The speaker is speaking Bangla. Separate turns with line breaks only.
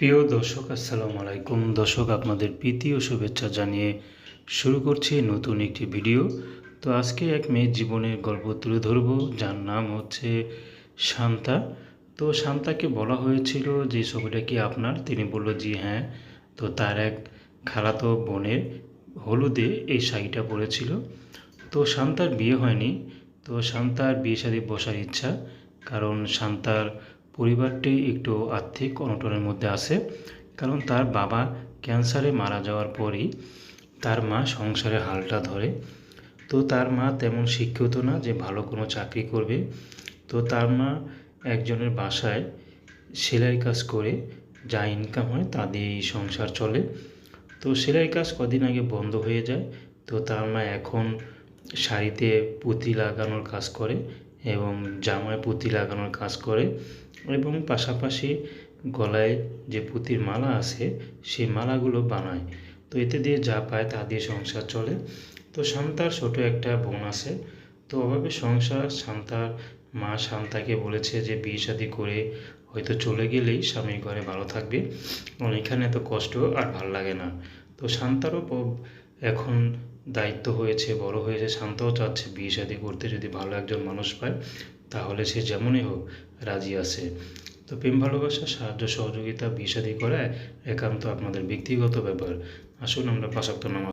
প্রিয় দর্শক, আসসালামু আলাইকুম। দর্শক, আপনাদের প্রীতি ও শুভেচ্ছা জানিয়ে শুরু করছি নতুন একটি ভিডিও। তো আজকে এক মেয়ের জীবনের গল্প তুলে ধরব, যার নাম হচ্ছে শান্তা। তো শান্তাকে বলা হয়েছিল যে, ছবিটা কি আপনার? তিনি বলল, জি হ্যাঁ। তো তার এক খালাতো বোনের হলুদে এই শাড়িটা পরেছিল। তো শান্তার বিয়ে হয়নি। তো শান্তার বিয়ে শাদী বসার ইচ্ছা, কারণ শান্তার পরিবারটি একটু আর্থিক অনটনের মধ্যে আছে, কারণ তার বাবা ক্যান্সারে মারা যাওয়ার পরই তার মা সংসারে হালটা ধরে। তো তার মা তেমন শিক্ষিত না যে ভালো কোনো চাকরি করবে। তো তার মা একজনের বাসায় সেলাই কাজ করে যা ইনকাম হয় তা দিয়েই সংসার চলে। তো সেলাই কাজ কদিন আগে বন্ধ হয়ে যায়। তো তার মা এখন শাড়িতে পুঁতি লাগানোর কাজ করে। এবং জামায় পুঁতি লাগানোর কাজ করে এবং পাশাপাশি গলায় যে পুঁতির মালা আছে সেই মালাগুলো বানায়। তো এতে দিয়ে যা পায় তা দিয়ে সংসার চলে। তো শান্তার ছোট একটা বোন আছে। তো অভাবে সংসার শান্তার মা শান্তাকে বলেছে যে, বিয়ে শাদি করে হয়তো চলে গেলেই স্বামীর ঘরে ভালো থাকবে। কারণ এখানে এত কষ্ট আর ভালো লাগে না। তো শান্তারও এখন দায়িত্ব হয়েছে, বড় হয়েছে, শান্তও চাচ্ছে, বিয়ে শাদি করতে যদি ভালো একজন মানুষ পায়, তাহলে সে যেমনই হোক রাজি আছে। তো প্রেম ভালোবাসা, সাহায্য, সহযোগিতা, বিয়ে শাদি করা একান্ত আপনাদের ব্যক্তিগত ব্যাপার। আসুন আমরা পাশাক্ত নামাজ